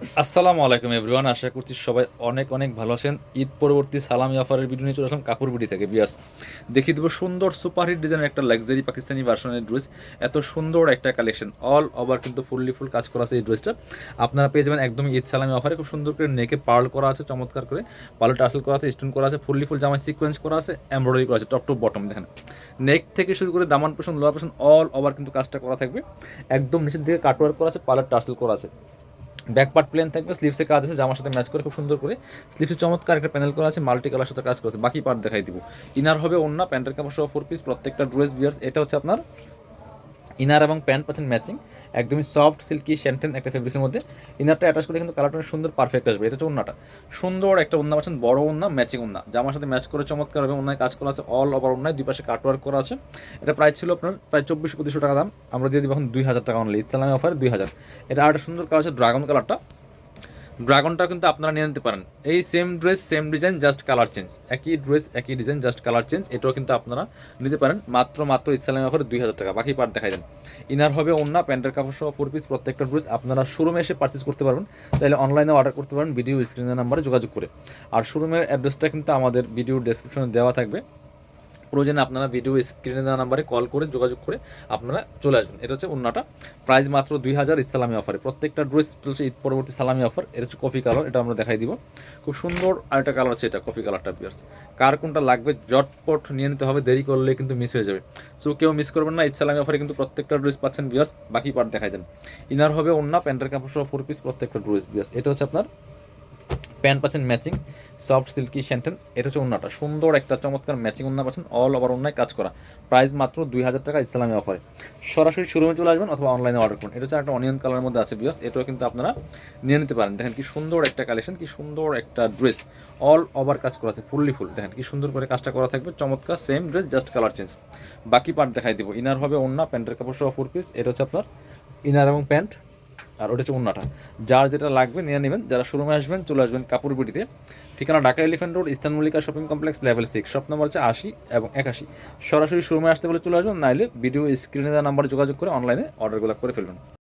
আসসালামু আলাইকুম এভরিওয়ান, আশা করছি সবাই অনেক অনেক ভালো আছেন। ঈদ পরবর্তী সালামি অফারের ভিডিও নিয়ে চলে আসলাম কাপড় বিডি থেকে। বিয়াস, দেখিয়ে দেবো সুন্দর সুপারহিট ডিজাইনের একটা লাক্সারি পাকিস্তানি ভার্সনের ড্রেস এত সুন্দর একটা কালেকশন অল ওভার কিন্তু ফুললি ফুল কাজ করা আছে এই ড্রেসটা আপনারা পেয়ে যাবেন একদমই ঈদ সালামি অফারে, খুব সুন্দর করে নেকে পার্ল করা আছে, চমৎকার করে। পার্ল টাসেল করা আছে স্টোন করা আছে ফুললি ফুল জামায় সিকোয়েন্স করা আছে এমব্রয়ডারি করা আছে টপ টু বটম দেখেন। নেক থেকে শুরু করে দামান পোষণ লোয়ার পোষণ অল ওভার কিন্তু কাজটা করা থাকবে। একদম নিচের দিকে কাটওয়ার্ক করা আছে পার্লার টাসেল করা আছে। ব্যাক পার্ট প্লেন থাকবে স্লিভসে কাজ আছে, জামার সাথে ম্যাচ করে, খুব সুন্দর করে। স্লিভসে চমৎকার একটা প্যানেল করা আছে, মাল্টি কালার সাথে কাজ করেছে বাকি পার্ট দেখাই দিব। ইনার হবে অন্য প্যান্টের কাপড় সহ ফোর পিস প্রত্যেকটা ড্রেস বিয়ার্স এটা হচ্ছে আপনার ইনার এবং প্যান্ট পাচ্ছেন ম্যাচিং একদমই সফট সিল্কি শ্যান্টেন একটা ফেব্রিক্সের মধ্যে। ইনারটা অ্যাটাচ করে কিন্তু কালারটা সুন্দর পারফেক্ট আসবে। এটা হচ্ছে ওনাটা সুন্দর একটা ওনা পাচ্ছেন, বড় ওনা ম্যাচিং ওনা জামার সাথে ম্যাচ করে চমৎকার হবে ওনায় কাজ করা আছে অল ওভার ওনায় দুই পাশে কাটওয়ার্ক করা আছে। এটা প্রাইস ছিল আপনার প্রায় চব্বিশ পঁচিশশো টাকা দাম। আমরা দিয়ে দিব এখন দুই হাজার টাকা অনলি ইসলামী অফার দুই হাজার। এটা আর একটা সুন্দর কালার আছে ড্রাগন কালারটা ড্রাগনটা কিন্তু আপনারা নিয়ে নিতে পারেন। এই same dress same design just colour change একই ড্রেস একই ডিজাইন জাস্ট কালার চেঞ্জ এটাও কিন্তু আপনারা নিতে পারেন। মাত্র মাত্র ইসলামী অফারে দুই হাজার টাকা। বাকি পার্ট দেখাই দেন। ইনার হবে অন্য প্যান্টের কাপড় সহ ফোর পিস প্রত্যেকটা ড্রেস আপনারা শোরুমে এসে পারচেস করতে পারবেন। তাহলে অনলাইনে অর্ডার করতে পারেন। ভিডিও স্ক্রিনের নাম্বারে যোগাযোগ করে। আর শোরুমের অ্যাড্রেসটা কিন্তু আমাদের ভিডিও ডেসক্রিপশনে দেওয়া থাকবে। প্রয়োজনে আপনারা ভিডিও স্ক্রিনে দেওয়া নাম্বারে কল করে যোগাযোগ করে আপনারা চলে আসবেন। এটা হচ্ছে অন্যটা প্রাইস মাত্র দুই হাজার ইসলামী অফারে প্রত্যেকটা ড্রেস চলছে ঈদ পরবর্তী সালামি অফার এটা হচ্ছে কফি কালার এটা আমরা দেখাই দিব। খুব সুন্দর আরেকটা কালার আছে এটা কফি কালারটা পিয়ার্স কার কোনটা লাগবে জটপট নিয়ে নিতে হবে, দেরি করলে কিন্তু মিস হয়ে যাবে। সো কেউ মিস করবেন না ঈদ সালামি অফারে কিন্তু প্রত্যেকটা ড্রেস পাচ্ছেন বিয়ার্স বাকি পার্ট দেখাই দেন। ইনার হবে অন্য প্যান্টের কাপড় সহ ফোর পিস প্রত্যেকটা ড্রেস বিয়ার্স এটা হচ্ছে আপনার প্যান্ট পাচ্ছেন ম্যাচিং সফট সিল্কি শ্যান্টেন এটা হচ্ছে অন্যটা সুন্দর একটা চমৎকার ম্যাচিং অন্য পাচ্ছেন অল ওভার অন্যায় কাজ করা। প্রাইস মাত্র দুই হাজার টাকা ইসলামী অফারে সরাসরি শোরুমে চলে আসবেন অথবা অনলাইনে অর্ডার করুন। এটা হচ্ছে একটা অনিয়ন কালারের মধ্যে আছে বিয়াস এটাও কিন্তু আপনারা নিয়ে নিতে পারেন। দেখেন কি সুন্দর একটা কালেকশন কি সুন্দর একটা ড্রেস অল ওভার কাজ করা আছে ফুললি ফুল দেখেন কি সুন্দর করে কাজটা করা থাকবে, চমৎকার same dress just colour change বাকি পার্ট দেখাই দিব। ইনার হবে অন্য প্যান্টের কাপড় সহ ফোর পিস এটা হচ্ছে আপনার ইনার এবং প্যান্ট আর ওটা হচ্ছে উন্নাটা। যার যেটা লাগবে নিয়ে নেবেন, যারা শোরুমে আসবেন, চলে আসবেন কাপুরবিটিতে ঠিকানা Dhaka Elephant Road Eastern Mallika shopping complex level six shop number হচ্ছে আশি এবং একাশি। সরাসরি শোরুমে আসতে বলে চলে আসবেন, নাইলে ভিডিও স্ক্রিনে দেওয়া নাম্বারে যোগাযোগ করে অনলাইনে অর্ডারগুলো করে ফেলবেন।